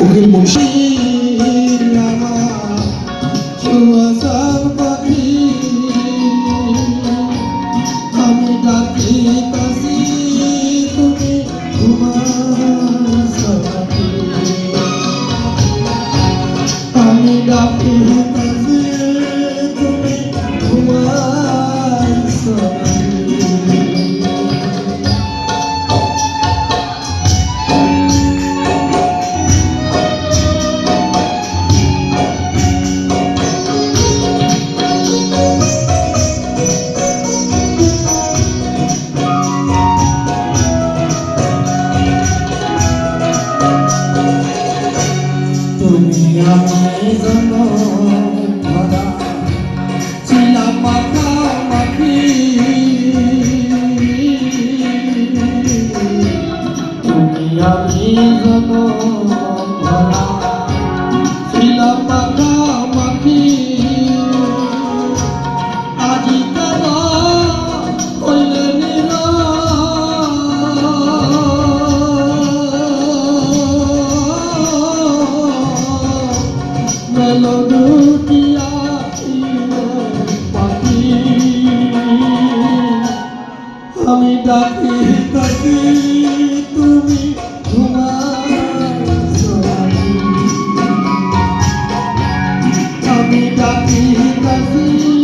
Ugil Munshi. মেলোডিয়া পাখি। আমি ডাকি ডাকি তুমি আমি ডাকি ডাকি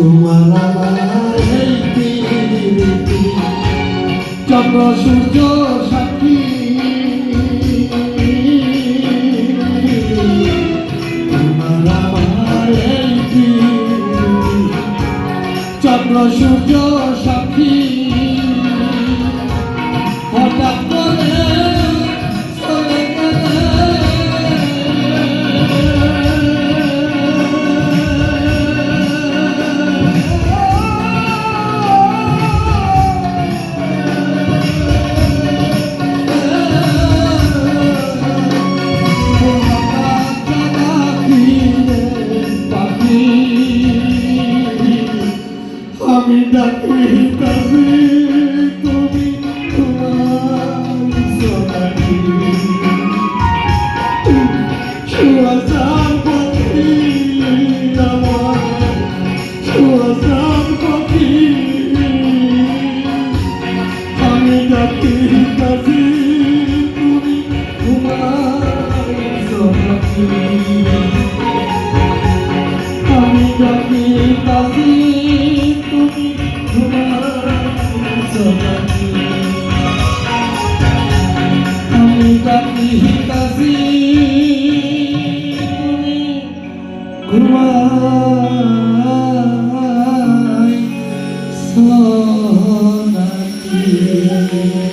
তোমার আমার চন্দ্র সূর্য সাক্ষী। তোমার আমার চন্দ্র সূর্য আমি ডাকি কাজে তুমি তোমার আমার সুয়াসার পাখি আমি ডাকি কাজে তুমি তোমার আমি ডাকি Música